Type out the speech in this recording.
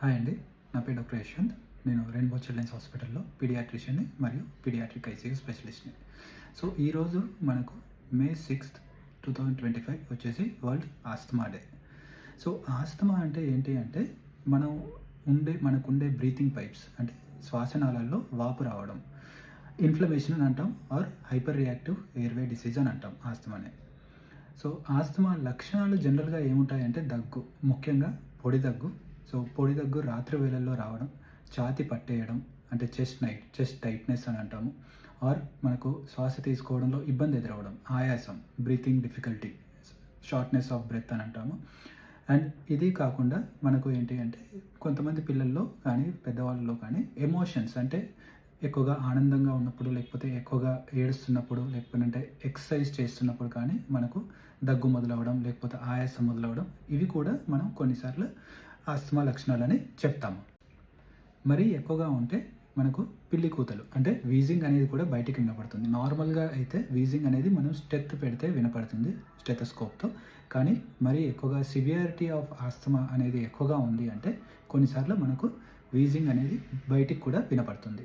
Hi అండి. నా పేరు డాక్టర్ యశ్వంత్. నేను రెయిన్బో చిల్డ్రన్స్ హాస్పిటల్లో పీడియాట్రిషియన్ని మరియు పీడియాట్రిక్ ఐసీయూ స్పెషలిస్ట్ని. సో ఈరోజు మనకు May sixth two thousand twenty five వచ్చేసి world asthma day. So asthma అంటే ఏంటి అంటే మనం ఉండే మనకు ఉండే బ్రీతింగ్ పైప్స్ అంటే శ్వాసనాళాల్లో వాపు రావడం. ఇన్ఫ్లమేషన్ అని అంటాం or hyper reactive airway disease అని అంటాం ఆస్తమాని. సో ఆస్తమా లక్షణాలు జనరల్గా ఏముంటాయంటే దగ్గు ముఖ్యంగా పొడి దగ్గు సో పొడి దగ్గు రాత్రి వేళల్లో రావడం ఛాతి పట్టేయడం అంటే చెస్ట్ నైట్ చెస్ట్ టైట్నెస్ అని అంటాము. ఆర్ మనకు శ్వాస తీసుకోవడంలో ఇబ్బంది ఎదురవడం ఆయాసం breathing difficulty shortness of breath అని అంటాము. అండ్ ఇది కాకుండా మనకు ఏంటి అంటే కొంతమంది పిల్లల్లో కానీ పెద్దవాళ్ళలో కానీ ఎమోషన్స్ అంటే ఎక్కువగా ఆనందంగా ఉన్నప్పుడు లేకపోతే ఎక్కువగా ఏడుస్తున్నప్పుడు లేకపోతే ఎక్సర్సైజ్ చేస్తున్నప్పుడు కానీ మనకు దగ్గు మొదలవడం లేకపోతే ఆయాసం మొదలవడం ఇవి కూడా మనం కొన్నిసార్లు ఆస్తమా లక్షణాలని చెప్తాము. మరీ ఎక్కువగా ఉంటే మనకు పిల్లి కూతలు అంటే వీజింగ్ అనేది కూడా బయటికి వినపడుతుంది. నార్మల్గా అయితే వీజింగ్ అనేది మనం స్టెత్ పెడితే వినపడుతుంది స్టెథోస్కోప్తో కానీ మరీ ఎక్కువగా సివియారిటీ ఆఫ్ ఆస్తమా అనేది ఎక్కువగా ఉంది అంటే కొన్నిసార్లు మనకు వీజింగ్ అనేది బయటికి కూడా వినపడుతుంది.